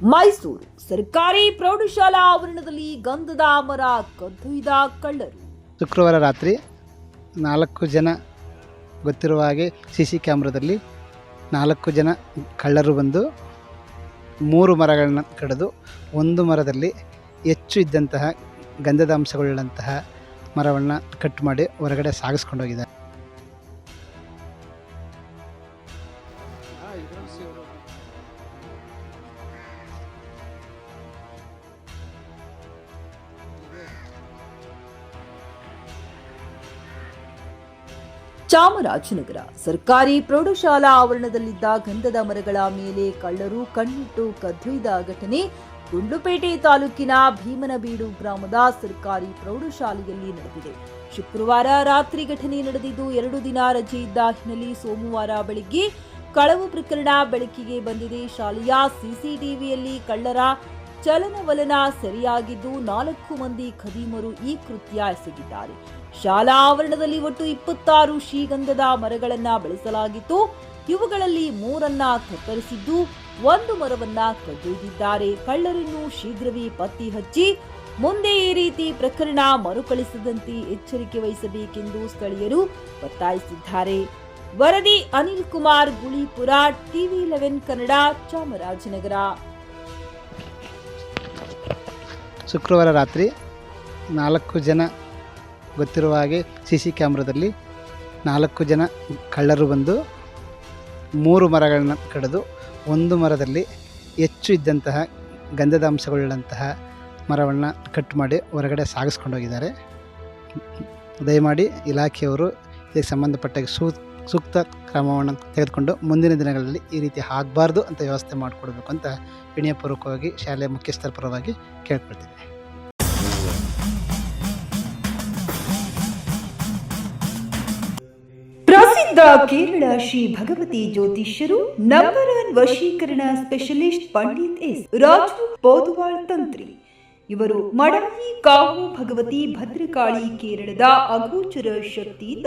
ಮೈಸೂರು ಸರ್ಕಾರಿ ಪ್ರೌಢಶಾಲಾ ಆವರಣದಲ್ಲಿ ಗಂಧದ ಮರ ಕದ್ದೊಯ್ದ ಕಳ್ಳರು. ಶುಕ್ರವಾರ ರಾತ್ರಿ ನಾಲ್ಕು ಜನ ಗೊತ್ತಿರುವ ಹಾಗೆ ಸಿ ಸಿ ಕ್ಯಾಮ್ರಾದಲ್ಲಿ ನಾಲ್ಕು ಜನ ಕಳ್ಳರು ಬಂದು ಮೂರು ಮರಗಳನ್ನು ಕಡಿದು ಒಂದು ಮರದಲ್ಲಿ ಹೆಚ್ಚು ಇದ್ದಂತಹ ಗಂಧದ ಅಂಶಗಳುಳ್ಳಂತಹ ಮರವನ್ನು ಕಟ್ ಮಾಡಿ ಹೊರಗಡೆ ಸಾಗಿಸ್ಕೊಂಡೋಗಿದ್ದಾರೆ ಚಾಮರಾಜನಗರ ಸರ್ಕಾರಿ ಪ್ರೌಢಶಾಲಾ ಆವರಣದಲ್ಲಿದ್ದ ಗಂಧದ ಮರಗಳ ಮೇಲೆ ಕಳ್ಳರು ಕಣ್ಣಿಟ್ಟು ಕದ್ದೊಯ್ದ ಘಟನೆ. ಗುಂಡ್ಲುಪೇಟೆ ತಾಲೂಕಿನ ಭೀಮನಬೀಡು ಗ್ರಾಮದ ಸರ್ಕಾರಿ ಪ್ರೌಢಶಾಲೆಯಲ್ಲಿ ನಡೆದಿದೆ. ಶುಕ್ರವಾರ ರಾತ್ರಿ ಘಟನೆ ನಡೆದಿದ್ದು ಎರಡು ದಿನ ರಜೆ ಇದ್ದ ಹಿನ್ನೆಲೆ ಸೋಮವಾರ ಬೆಳಿಗ್ಗೆ ಕಳವು ಪ್ರಕರಣ ಬೆಳಕಿಗೆ ಬಂದಿದೆ. ಶಾಲೆಯ ಸಿಸಿಟಿವಿಯಲ್ಲಿ ಕಳ್ಳರ ಚಲನವಲನ ಸರಿಯಾಗಿದ್ದು ನಾಲ್ಕು ಮಂದಿ ಖದೀಮರು ಈ ಕೃತ್ಯ ಎಸಗಿದ್ದಾರೆ. ಶಾಲಾ ಆವರಣದಲ್ಲಿ ಒಟ್ಟು ಇಪ್ಪತ್ತಾರು ಶ್ರೀಗಂಧದ ಮರಗಳನ್ನ ಬೆಳೆಸಲಾಗಿತ್ತು. ಇವುಗಳಲ್ಲಿ ಮೂರನ್ನ ಕತ್ತರಿಸಿದ್ದು, ಒಂದು ಮರವನ್ನ ಕದ್ದೊಯ್ದಿದ್ದಾರೆ ಕಳ್ಳರನ್ನು ಶೀಘ್ರವೇ ಪತ್ತಿ ಹಚ್ಚಿ, ಮುಂದೆ ಈ ರೀತಿ ಪ್ರಕರಣ ಮರುಕಳಿಸದಂತೆ ಎಚ್ಚರಿಕೆ ವಹಿಸಬೇಕೆಂದು ಸ್ಥಳೀಯರು ಒತ್ತಾಯಿಸಿದ್ದಾರೆ. ವರದಿ ಅನಿಲ್ ಕುಮಾರ್, ಗುಳಿಪುರ, ಟಿವಿ ಲೆವೆನ್ ಕನ್ನಡ, ಚಾಮರಾಜನಗರ. ಶುಕ್ರವಾರ ರಾತ್ರಿ ನಾಲ್ಕು ಜನ ಗೊತ್ತಿರುವ ಹಾಗೆ ಸಿ ಸಿ ಕ್ಯಾಮ್ರಾದಲ್ಲಿ ನಾಲ್ಕು ಜನ ಕಳ್ಳರು ಬಂದು ಮೂರು ಮರಗಳನ್ನು ಕಡಿದು ಒಂದು ಮರದಲ್ಲಿ ಹೆಚ್ಚು ಇದ್ದಂತಹ ಗಂಧದ ಅಂಶಗಳುಳ್ಳಂತಹ ಮರವನ್ನು ಕಟ್ ಮಾಡಿ ಹೊರಗಡೆ ಸಾಗಿಸ್ಕೊಂಡೋಗಿದ್ದಾರೆ ದಯಮಾಡಿ ಇಲಾಖೆಯವರು ಇದಕ್ಕೆ ಸಂಬಂಧಪಟ್ಟ ಸೂ ಸೂಕ್ತ ಕ್ರಮವನ್ನು ತೆಗೆದುಕೊಂಡು ಮುಂದಿನ ದಿನಗಳಲ್ಲಿ ಈ ರೀತಿ ಆಗಬಾರ್ದು ಅಂತ ವ್ಯವಸ್ಥೆ ಮಾಡಿಕೊಡ್ಬೇಕು ಅಂತ ವಿನಯಪೂರ್ವಕವಾಗಿ ಶಾಲೆಯ ಮುಖ್ಯಸ್ಥರ ಪರವಾಗಿ ಕೇಳ್ಕೊಳ್ತೀನಿ. ಪ್ರಸಿದ್ಧ ಕೇರಳ ಶ್ರೀ ಭಗವತಿ ಜ್ಯೋತಿಷ್ಯರು ನಂಬರ್ ಒನ್ ವಶೀಕರಣ ಸ್ಪೆಷಲಿಸ್ಟ್ ಪಂಡಿತ್ ಎಸ್. ರಾಜು ಪೋದುವಾಳ್ ತಂತ್ರಿ. ಇವರು ಮಡವಿ ಕಾವು ಭಗವತಿ ಭದ್ರಕಾಳಿ ಕೇರಳದ ಅಗೋಚರ ಶಕ್ತಿಯಿಂದ